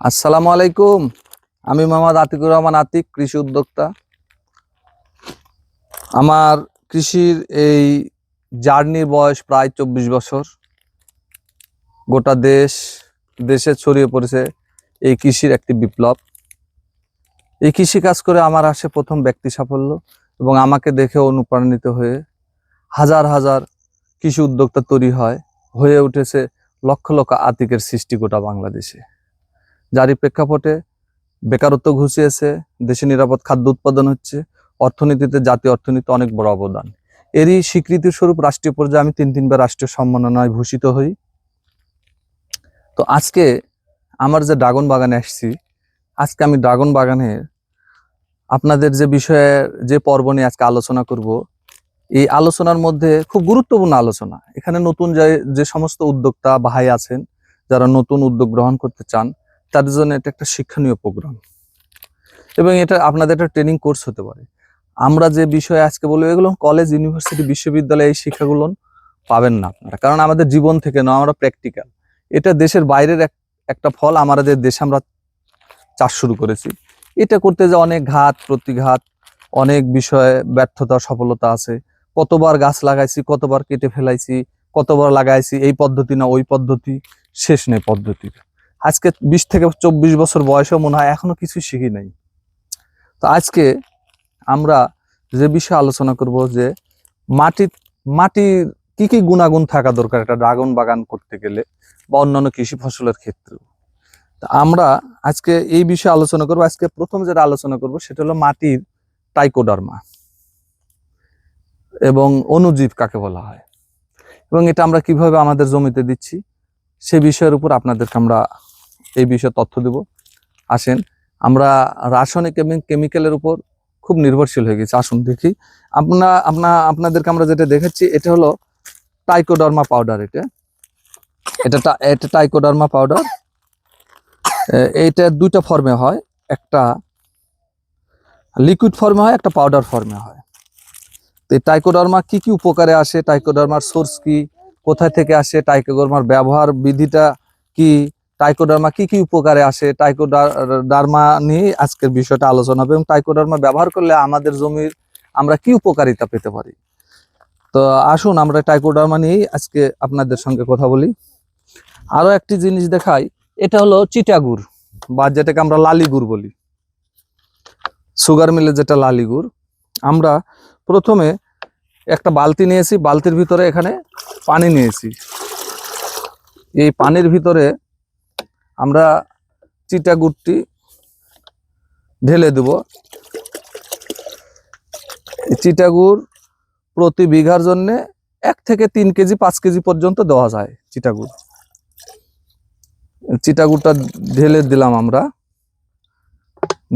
আসসালামু আলাইকুম। আমি মোহাম্মদ আতিকুর রহমান আতিক, কৃষি উদ্যোক্তা। আমার কৃষির এই জার্নির বয়স প্রায় চব্বিশ বছর। গোটা দেশ, দেশে ছড়িয়ে পড়েছে এই কৃষির একটি বিপ্লব। এই কৃষি কাজ করে আমার আসে প্রথম ব্যক্তি সাফল্য এবং আমাকে দেখে অনুপ্রাণিত হয়ে হাজার হাজার কৃষি উদ্যোক্তা তৈরি হয়, হয়ে উঠেছে লক্ষ লক্ষ আতিকের সৃষ্টি গোটা বাংলাদেশে। যারই প্রেক্ষাপটে বেকারত্ব ঘুষিয়েছে, দেশে নিরাপদ খাদ্য উৎপাদন হচ্ছে, অর্থনীতিতে জাতীয় অর্থনীতি অনেক বড় অবদান। এরই স্বীকৃতি স্বরূপ রাষ্ট্রীয় পর্যায়ে আমি তিন তিনবার রাষ্ট্রীয় সম্মাননায় ভূষিত হই। তো আজকে আমার যে ড্রাগন বাগানে আসছি, আজকে আমি ড্রাগন বাগানের আপনাদের যে বিষয়ে যে পর্ব নিয়ে আজকে আলোচনা করব, এই আলোচনার মধ্যে খুব গুরুত্বপূর্ণ আলোচনা। এখানে নতুন যে যে সমস্ত উদ্যোক্তা ভাই আছেন, যারা নতুন উদ্যোগ গ্রহণ করতে চান তাদের জন্য এটা একটা শিক্ষণীয় প্রোগ্রাম এবং এটা আপনাদের একটা ট্রেনিং কোর্স হতে পারে। আমরা যে বিষয়ে আজকে বলব, এগুলো কলেজ ইউনিভার্সিটি বিশ্ববিদ্যালয়ে এই শিক্ষাগুলো পাবেন না আপনারা। কারণ আমাদের জীবন থেকে নয়, আমরা প্র্যাকটিক্যাল এটা দেশের বাইরের এক, একটা ফল, আমাদের দেশে আমরা চাষ শুরু করেছি। এটা করতে যে অনেক ঘাত, প্রতিঘাত, অনেক বিষয়ে ব্যর্থতা, সফলতা আছে। কতবার গাছ লাগাইছি, কতবার কেটে ফেলাইছি, কতবার লাগাইছি, এই পদ্ধতি না, ওই পদ্ধতি, শেষ নেই পদ্ধতির আজকে বিশ থেকে চব্বিশ বছর বয়সেও মনে হয়, এখনও কিছু শিখি নাই। তো আজকে আমরা যে বিষয়ে আলোচনা করব যে মাটি মাটির কি কি গুণাগুণ থাকা দরকার একটা ড্রাগন বাগান করতে গেলে বা অন্যান্য কৃষি ফসলের ক্ষেত্রে তা আমরা আজকে এই বিষয়ে আলোচনা করব। আজকে প্রথম যেটা আলোচনা করব সেটা হলো মাটির টাইকোডার্মা এবং অনুজীব কাকে বলা হয়। এবং এটা আমরা কীভাবে আমাদের জমিতে দিচ্ছি সে বিষয়ের উপর আপনাদেরকে আমরা এই বিষয়ে তথ্য দেব। আসেন, আমরা রাসায়নিক এবং কেমিক্যালের উপর খুব নির্ভরশীল হয়ে গেছি। আসুন দেখি। আপনা আপনা, আপনাদেরকে আমরা যেটা দেখাচ্ছি, এটা হলো টাইকোডার্মা পাউডার এটা। এটা এটা টাইকোডার্মা পাউডার এইটা দুইটা ফর্মে হয়। একটা লিকুইড ফর্মে হয়, একটা পাউডার ফর্মে হয়। তো এই টাইকোডার্মা কি কি উপকারে আসে? টাইকোডার্মার সোর্স কি? কোথায় থেকে আসে? টাইকোডার্মার ব্যবহার বিধিটা কি? টাইকোডার্মা কি কি উপকারে আসে? টাইকোডার্মা নিয়ে আজকের বিষয়টা আলোচনা হবে এবং টাইকোডার্মা ব্যবহার করলে আমাদের জমির আমরা কি উপকারিতা পেতে পারি? তো আসুন আমরা টাইকোডার্মা নিয়েই আজকে আপনাদের সঙ্গে কথা বলি। আরও একটি জিনিস দেখাই, এটা হলো চিটাগুড় বা যেটাকে আমরা লালিগুড় বলি। সুগার মিলে যেটা লালিগুড় আমরা প্রথমে একটা বালতি নিয়েছি, বালতির ভিতরে এখানে পানি নিয়েছি। এই পানির ভিতরে আমরা চিটাগুড়টি ঢেলে দেব। এই চিটাগুড় প্রতি বিঘার জন্যে এক থেকে তিন কেজি, পাঁচ কেজি পর্যন্ত দেওয়া যায় চিটাগুড় চিটাগুড়টা ঢেলে দিলাম আমরা।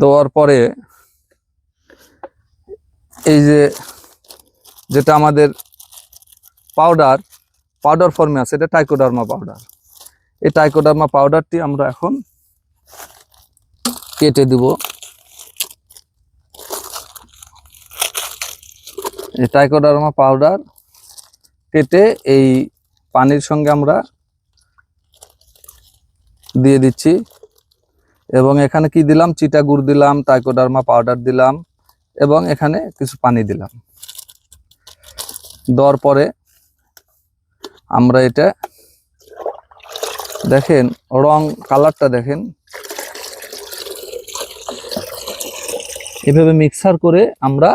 দেওয়ার পরে এই যে যেটা আমাদের পাউডার পাউডার ফর্মে আছে, এটা টাইকোডার্মা পাউডার এই টাইকোডার্মা পাউডারটি আমরা এখন কেটে দিব। এই টাইকোডার্মা পাউডার কেটে এই পানির সঙ্গে আমরা দিয়ে দিচ্ছি। এবং এখানে কি দিলাম? চিটা গুড় দিলাম টাইকোডার্মা পাউডার দিলাম, এবং এখানে কিছু পানি দিলাম। দেওয়ার পরে আমরা এটা দেখেন, রং কালারটা দেখেন। এভাবে মিক্সার করে আমরা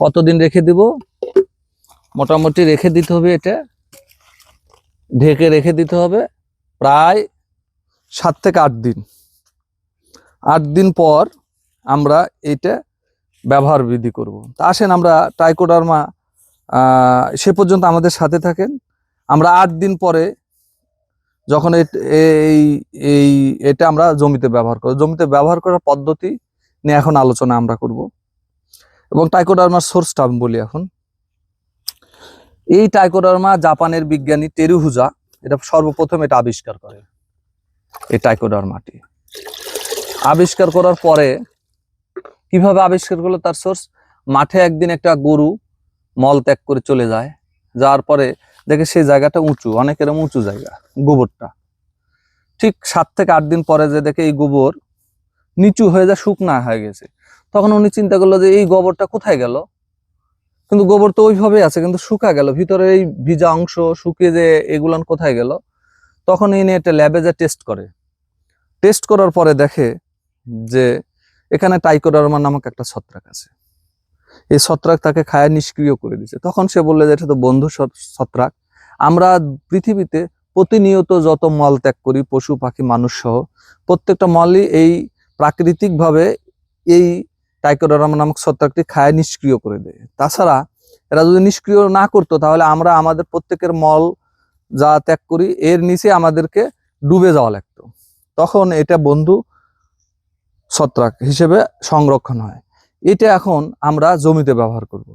কতদিন রেখে দিব? মোটামুটি রেখে দিতে হবে এটা। ঢেকে রেখে দিতে হবে প্রায় সাত থেকে আট দিন। আট দিন পর আমরা এটা ব্যবহার বৃদ্ধি করব। তা আসেন, আমরা টাইকোডার্মা সে পর্যন্ত আমাদের সাথে থাকেন। আমরা আট দিন পরে যখন এই এই, এটা আমরা জমিতে ব্যবহার করব জমিতে ব্যবহার করার পদ্ধতি নিয়ে এখন আলোচনা আমরা করব। এবং টাইকোডার্মার সোর্সটা আমি বলি এখন। এই টাইকোডার্মা জাপানের বিজ্ঞানী টেরুহুজা এটা সর্বপ্রথম এটা আবিষ্কার করে। এই টাইকোডার্মাটি আবিষ্কার করার পরে কীভাবে আবিষ্কার করল তার সোর্স মাঠে একদিন একটা গরু মল ত্যাগ করে চলে যায়। যাওয়ার পরে দেখে সেই জায়গাটা উঁচু, অনেক এরকম উঁচু জায়গা, গোবরটা। ঠিক সাত থেকে আট দিন পরে যে দেখে এই গোবর নিচু হয়ে যায়, শুকনা হয়ে গেছে। তখন উনি চিন্তা করল যে এই গোবরটা কোথায় গেল? কিন্তু গোবর তো ওইভাবে আছে, কিন্তু শুকা গেল। ভিতরে এই ভিজা অংশ শুকিয়ে যে এগুলান কোথায় গেল? তখন ইনি একটা ল্যাবে যে টেস্ট করে। টেস্ট করার পরে দেখে যে এখানে টাইকোডারমা নামক একটা ছত্রাক আছে। এই ছত্রাক তাকে খায় নিষ্ক্রিয় করে দিচ্ছে তখন সে বললে যে, এটা তো বন্ধু ছত্রাক। আমরা পৃথিবীতে প্রতিনিয়ত যত মল ত্যাগ করি, পশু, পাখি, মানুষ সহ, প্রত্যেকটা মলই এই প্রাকৃতিকভাবে এই টাইকোডারমা নামক ছত্রাকটি খায় নিষ্ক্রিয় করে দেয়। তাছাড়া এরা যদি নিষ্ক্রিয় না করতো, তাহলে আমরা আমাদের প্রত্যেকের মল যা ত্যাগ করি, এর নিচে আমাদেরকে ডুবে যাওয়া লাগতো। তখন এটা বন্ধু ছত্রাক হিসেবে সংরক্ষণ হয়। এটা এখন আমরা জমিতে ব্যবহার করব।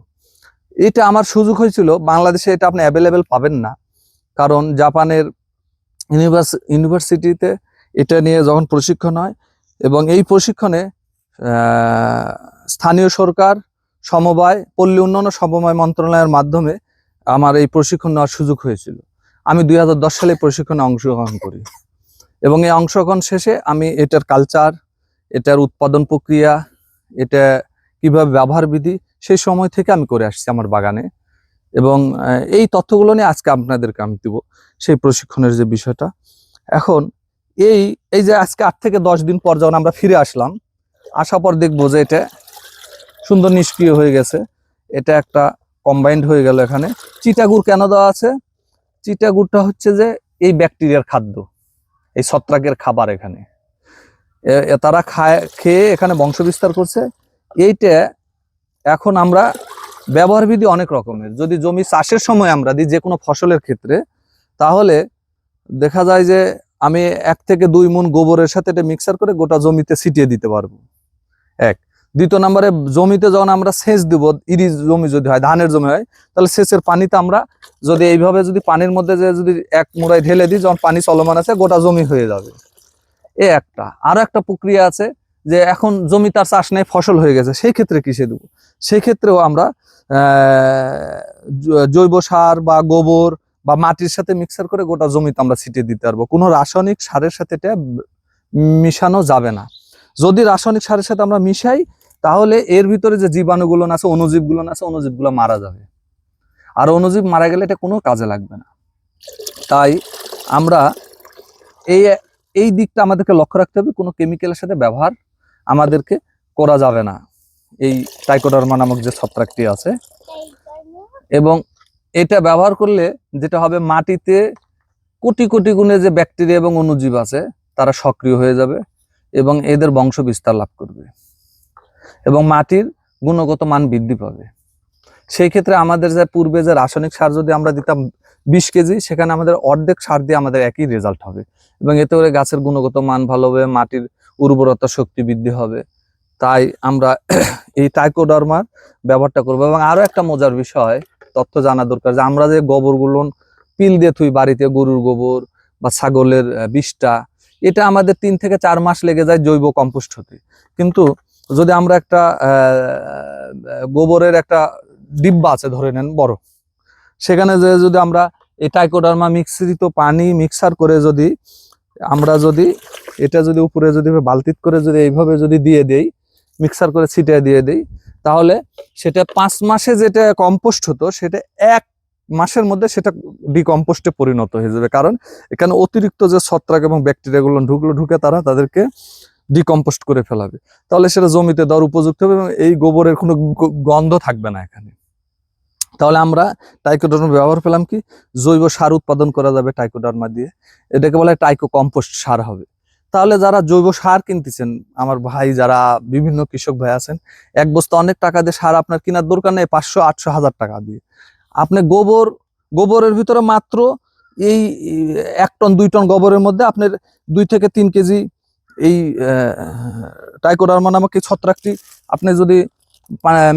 এটা আমার সুযোগ হয়েছিল, বাংলাদেশে এটা আপনি অ্যাভেলেবেল পাবেন না কারণ জাপানের ইউনিভার্স, ইউনিভার্সিটিতে এটা নিয়ে যখন প্রশিক্ষণ হয় এবং এই প্রশিক্ষণে স্থানীয় সরকার, সমবায়, পল্লী উন্নয়ন সমবায় মন্ত্রণালয়ের মাধ্যমে আমার এই প্রশিক্ষণ নেওয়ার সুযোগ হয়েছিল আমি দুই হাজার দশ সালে প্রশিক্ষণে অংশগ্রহণ করি এবং এই অংশগ্রহণ শেষে আমি এটার কালচার এটার উৎপাদন প্রক্রিয়া, এটা কীভাবে ব্যবহার বিধি, সেই সময় থেকে আমি করে আসছি আমার বাগানে। এবং এই তথ্যগুলো নিয়ে আজকে আপনাদেরকে আমি দিব, সেই প্রশিক্ষণের যে বিষয়টা। এখন, এই এই যে আজকে আট থেকে দশ দিন পর যখন আমরা ফিরে আসলাম, আসার পর দেখব যে এটা সুন্দর নিষ্ক্রিয় হয়ে গেছে। এটা একটা কম্বাইন্ড হয়ে গেল এখানে। চিটাগুড় কেন দেওয়া আছে? চিটাগুড়টা হচ্ছে যে এই ব্যাকটেরিয়ার খাদ্য, এই ছত্রাকের খাবার এখানে। তারা খায়, খেয়ে এখানে বংশ বিস্তার করছে। এইটা এখন আমরা ব্যবহার বিধি অনেক রকমের। যদি জমি চাষের সময় আমরা দিই যে কোনো ফসলের ক্ষেত্রে, তাহলে দেখা যায় যে আমি এক থেকে দুই মুন গোবরের সাথে এটা মিক্সার করে গোটা জমিতে ছিটিয়ে দিতে পারব। এক। দ্বিতীয় নম্বরে, জমিতে যখন আমরা সেচ দিব, ইরি জমি যদি হয়, ধানের জমি হয়, তাহলে সেচের পানিতে আমরা যদি এইভাবে যদি পানির মধ্যে যে যদি এক মুড়াই ঢেলে দিই, যখন পানি চলমান আছে, গোটা জমি হয়ে যাবে। এ একটা। আরও একটা প্রক্রিয়া আছে যে এখন জমি তার চাষ নেই, ফসল হয়ে গেছে, সেই ক্ষেত্রে কিসে দেবো। সেই ক্ষেত্রেও আমরা জৈব সার বা গোবর বা মাটির সাথে মিক্সার করে গোটা জমিতে আমরা ছিটিয়ে দিতে পারব। কোনো রাসায়নিক সারের সাথে এটা মিশানো যাবে না। যদি রাসায়নিক সারের সাথে আমরা মিশাই, তাহলে এর ভিতরে যে জীবাণুগুলো আছে, অণুজীবগুলো আছে অনুজীবগুলো মারা যাবে। আর অণুজীব মারা গেলে এটা কোনো কাজে লাগবে না। তাই আমরা এই এই দিকটা আমাদেরকে লক্ষ্য রাখতে হবে, কোনো কেমিক্যালের সাথে ব্যবহার আমাদেরকে করা যাবে না। এই টাইকোডার্মা নামক যে ছত্রাকটি আছে। এবং এটা ব্যবহার করলে যেটা হবে, মাটিতে কোটি কোটি গুণে যে ব্যাকটেরিয়া এবং অণুজীব আছে, তারা সক্রিয় হয়ে যাবে এবং এদের বংশ বিস্তার লাভ করবে এবং মাটির গুণগত মান বৃদ্ধি পাবে। সেই ক্ষেত্রে আমাদের যে পূর্বে যে রাসায়নিক সার যদি আমরা দিতাম বিশ কেজি, সেখানে আমাদের অর্ধেক সার দিয়ে আমাদের একই রেজাল্ট হবে এবং এতে করে গাছের গুণগত মান ভালো হবে, মাটির উর্বরতা শক্তি বৃদ্ধি হবে। তাই আমরা এই টাইকোডার্মার ব্যবহারটা করব। এবং আরও একটা মজার বিষয়, তথ্য জানা দরকার যে আমরা যে গোবরগুলো পিল দিয়ে থুই বাড়িতে, গরুর গোবর বা ছাগলের বিষটা, এটা আমাদের তিন থেকে চার মাস লেগে যায় জৈব কম্পোস্ট হতে। কিন্তু যদি আমরা একটা গোবরের একটা ডিব্বা আছে, ধরে নেন বড়, সেখানে যে যদি আমরা এই টাইকোডার্মা মিক্সিত পানি মিক্সার করে যদি আমরা যদি, এটা যদি উপরে যদি বালতিত করে যদি এইভাবে যদি দিয়ে দেই, মিক্সার করে ছিটিয়ে দিয়ে দেই, তাহলে সেটা পাঁচ মাসে যেটা কম্পোস্ট হতো, সেটা এক মাসের মধ্যে সেটা ডিকম্পোস্টে পরিণত হয়ে যাবে। কারণ এখানে অতিরিক্ত যে ছত্রাক এবং ব্যাকটেরিয়াগুলো ঢুকলো, ঢুকে তারা তাদেরকে ডিকম্পোস্ট করে ফেলাবে। তাহলে সেটা জমিতে দেওয়ার উপযুক্ত হবে এবং এই গোবরের কোনো গন্ধ থাকবে না এখানে। তাহলে আমরা টাইকোডার্মা ব্যবহার পেলাম কি? জৈব সার উৎপাদন করা যাবে টাইকোডার্মা দিয়ে। এটাকে বলে টাইকো কম্পোস্ট সার হবে। তাহলে যারা জৈব সার কিনতেছেন, আমার ভাই যারা বিভিন্ন কৃষক ভাই আছেন, এক বস্তা অনেক টাকা দিয়ে সার আপনার কেনার দরকার নেই, পাঁচশো, আটশো হাজার টাকা দিয়ে। আপনি গোবর, গোবরের ভিতরে মাত্র এই, এক টন, দুই টন গোবরের মধ্যে আপনার দুই থেকে তিন কেজি এই টাইকোডার্মা নামক এই ছত্রাকটি আপনি যদি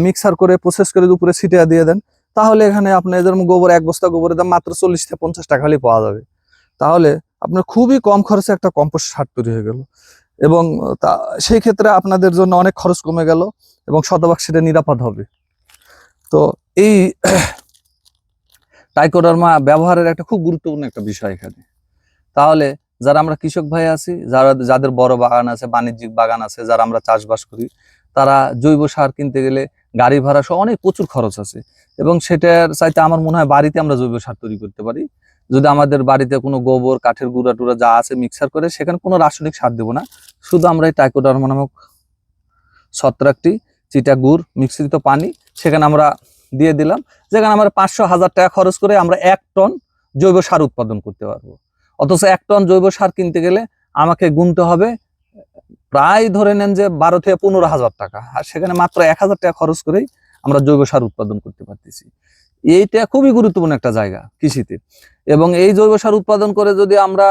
মিক্সার করে প্রসেস করে উপরে ছিটিয়ে দিয়ে দেন তাহলে এখানে আপনার যেরকম গোবর, এক বস্তা গোবরের দাম মাত্র চল্লিশ থেকে পঞ্চাশ টাকা হলেই পাওয়া যাবে। তাহলে আপনার খুবই কম খরচে একটা কম্পোস্ট সার তৈরি হয়ে গেল। এবং তা, সেই ক্ষেত্রে আপনাদের জন্য অনেক খরচ কমে গেল এবং শতভাগ সেটা নিরাপদ হবে। তো এই টাইকোডার্মা ব্যবহারের একটা খুব গুরুত্বপূর্ণ একটা বিষয় এখানে। তাহলে যারা আমরা কৃষক ভাই আছি, যারা, যাদের বড় বাগান আছে, বাণিজ্যিক বাগান আছে, যারা আমরা চাষবাস করি, তারা জৈব সার কিনতে গেলে গাড়ি ভাড়া সহ অনেক প্রচুর খরচ আছে। এবং সেটার চাইতে আমার মনে হয় বাড়িতে আমরা জৈব সার তৈরি করতে পারি। যদি আমাদের বাড়িতে কোনো গোবর, কাঠের গুঁড়া টুড়া যা আছে মিক্সার করে, সেখানে কোনো রাসায়নিক সার দেবো না। শুধু আমরা এই টাইকোডার্মা নামক ছত্রাকটি চিটা গুড় মিশ্রিত পানি, সেখানে আমরা দিয়ে দিলাম। যেখানে আমরা পাঁচশো হাজার টাকা খরচ করে আমরা এক টন জৈব সার উৎপাদন করতে পারব। অথচ এক টন জৈব সার কিনতে গেলে আমাকে গুনতে হবে প্রায় ধরে নেন যে বারো থেকে পনেরো হাজার টাকা। আর সেখানে মাত্র এক হাজার টাকা খরচ করেই আমরা জৈব সার উৎপাদন করতে পারতেছি। এইটা খুবই গুরুত্বপূর্ণ একটা জায়গা কৃষিতে। এবং এই জৈব সার উৎপাদন করে যদি আমরা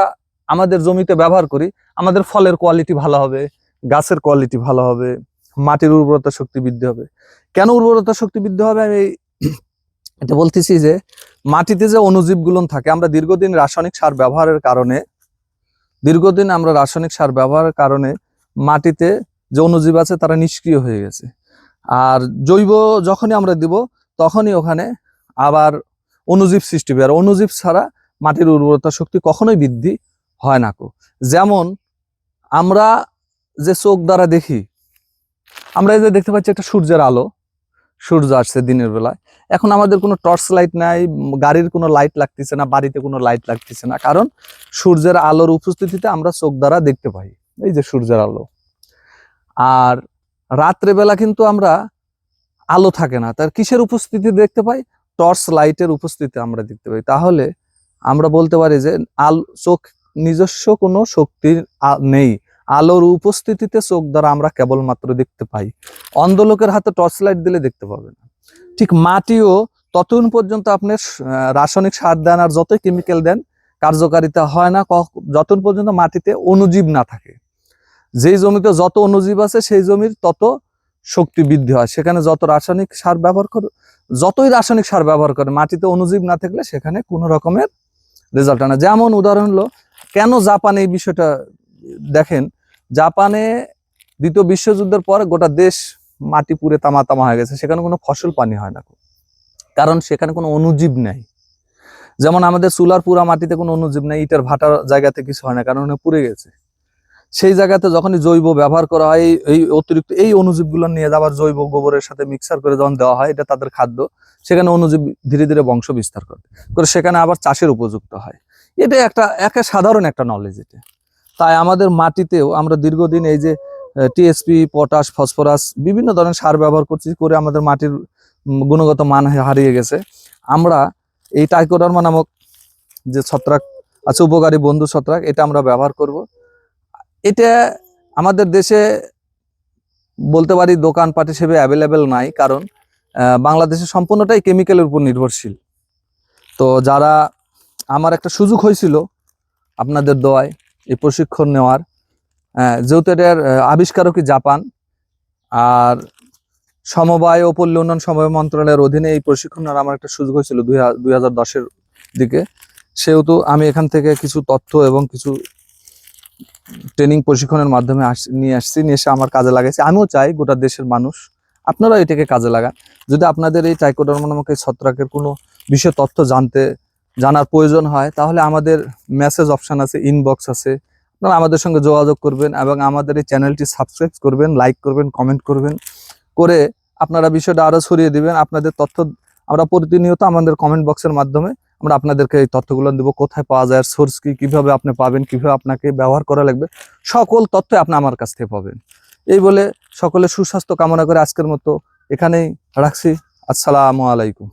আমাদের জমিতে ব্যবহার করি, আমাদের ফলের কোয়ালিটি ভালো হবে, গাছের কোয়ালিটি ভালো হবে, মাটির উর্বরতা শক্তি বৃদ্ধি হবে। কেন উর্বরতা শক্তি বৃদ্ধি হবে? আমি এটা বলতেছি যে, মাটিতে যে অণুজীবগুলো থাকে, আমরা দীর্ঘদিন রাসায়নিক সার ব্যবহারের কারণে, দীর্ঘদিন আমরা রাসায়নিক সার ব্যবহারের কারণে মাটিতে যে অণুজীব আছে, তারা নিষ্ক্রিয় হয়ে গেছে। আর জৈব যখনই আমরা দিব, তখনই ওখানে আবার অনুজীব সৃষ্টি হবে। আর অণুজীব ছাড়া মাটির উর্বরতা শক্তি কখনোই বৃদ্ধি হয় না কো। যেমন আমরা যে চোখ দ্বারা দেখি, আমরা এই যে দেখতে পাচ্ছি একটা সূর্যের আলো, সূর্য আসছে দিনের বেলায়। এখন আমাদের কোনো টর্চ লাইট নাই, গাড়ির কোনো লাইট লাগতেছে না, বাড়িতে কোনো লাইট লাগতেছে না। কারণ সূর্যের আলোর উপস্থিতিতে আমরা চোখ দ্বারা দেখতে পাই। এই যে সূর্যের আলো। আর রাত্রে বেলা কিন্তু আমরা আলো থাকে না। তার কিসের উপস্থিতি দেখতে পাই? টর্চ লাইটের উপস্থিতি আমরা দেখতে পাই। তাহলে আমরা বলতে পারি যে আল, চোখ, নিজস্ব কোনো শক্তির নেই। আলোর উপস্থিতিতে চোখ দ্বারা আমরা কেবলমাত্র দেখতে পাই। অন্ধ লোকের হাতে টর্চ লাইট দিলে দেখতে পাবে না। ঠিক মাটিও ততক্ষণ পর্যন্ত আপনি রাসায়নিক সার দেন আর যতই কেমিক্যাল দেন, কার্যকারিতা হয় না। যতক্ষণ পর্যন্ত মাটিতে অণুজীব না থাকে। যেই জমিতে যত অনুজীব আছে, সেই জমির তত শক্তি বৃদ্ধি হয়। সেখানে যত রাসায়নিক সার ব্যবহার করে, যতই রাসায়নিক সার ব্যবহার করে মাটিতে অনুজীব না থাকলে সেখানে কোনো রকমের রেজাল্ট না। যেমন উদাহরণ হলো, কেন জাপানে এই বিষয়টা দেখেন? জাপানে দ্বিতীয় বিশ্বযুদ্ধের পরে গোটা দেশ মাটি পুড়ে তামা তামা হয়ে গেছে। সেখানে কোনো ফসল পানি হয় না কারণ সেখানে কোনো অনুজীব নেই। যেমন আমাদের চুলার পুরা মাটিতে কোনো অনুজীব নেই, ইটার ভাটার জায়গাতে কিছু হয় না, কারণ পুড়ে গেছে। সেই জায়গাতে যখনই জৈব ব্যবহার করা হয়, এই- অতিরিক্ত, এই অণুজীবগুলো নিয়ে আবার জৈব গোবরের সাথে মিক্সার করে যখন দেওয়া হয়, এটা তাদের খাদ্য, সেখানে অনুজীব ধীরে ধীরে বংশ বিস্তার করে। করে সেখানে আবার চাষের উপযুক্ত হয়। এটা একটা, একে সাধারণ একটা নলেজ এটা। তাই আমাদের মাটিতেও আমরা দীর্ঘদিন এই যে টিএসপি পটাশ ফসফরাস বিভিন্ন ধরনের সার ব্যবহার করছি, করে আমাদের মাটির গুণগত মান হারিয়ে গেছে। আমরা এই টাইকোডার্মা নামক যে ছত্রাক আছে, উপকারী বন্ধু ছত্রাক, এটা আমরা ব্যবহার করব। এটা আমাদের দেশে বলতে পারি দোকানপাট হিসেবে অ্যাভেলেবেল নাই, কারণ বাংলাদেশে সম্পূর্ণটাই কেমিক্যালের উপর নির্ভরশীল। তো যারা আমার একটা সুযোগ হয়েছিল আপনাদের দোয়ায় এই প্রশিক্ষণ নেওয়ার যেহেতু এটার আবিষ্কারকই জাপান, আর সমবায় ও পল্লী উন্নয়ন সমবায় মন্ত্রণালয়ের অধীনে এই প্রশিক্ষণ নেওয়ার আমার একটা সুযোগ হয়েছিল দুই হাজার দশের দিকে। সেহেতু আমি এখান থেকে কিছু তথ্য এবং কিছু ট্রেনিং প্রশিক্ষণের মাধ্যমে আস, নিয়ে আসছি, নিয়ে এসে আমার কাজে লাগাইছি। আমিও চাই গোটা দেশের মানুষ আপনারা এটাকে কাজে লাগান। যদি আপনাদের এই টাইকোডার্মা নামক এই ছত্রাকের কোনো বিষয়, তথ্য জানতে, জানার প্রয়োজন হয়, তাহলে আমাদের মেসেজ অপশন আছে ইনবক্স আছে। আপনারা আমাদের সঙ্গে যোগাযোগ করবেন এবং আমাদের এই চ্যানেলটি সাবস্ক্রাইব করবেন লাইক করবেন কমেন্ট করবেন। করে আপনারা বিষয়টা আরও ছড়িয়ে দিবেন, আপনাদের তথ্য আমরা প্রতিনিয়ত আমাদের কমেন্ট বক্সের মাধ্যমে আমরা আপনাদেরকে এই তথ্যগুলো দেব, কোথায় পাওয়া যায় সোর্স কি, কীভাবে আপনি পাবেন, কীভাবে আপনাকে ব্যবহার করা লাগবে, সকল তথ্য আপনি আমার কাছ থেকে পাবেন। এই বলে সকলে সুস্বাস্থ্য কামনা করে আজকের মতো এখানেই রাখছি। আসসালামু আলাইকুম।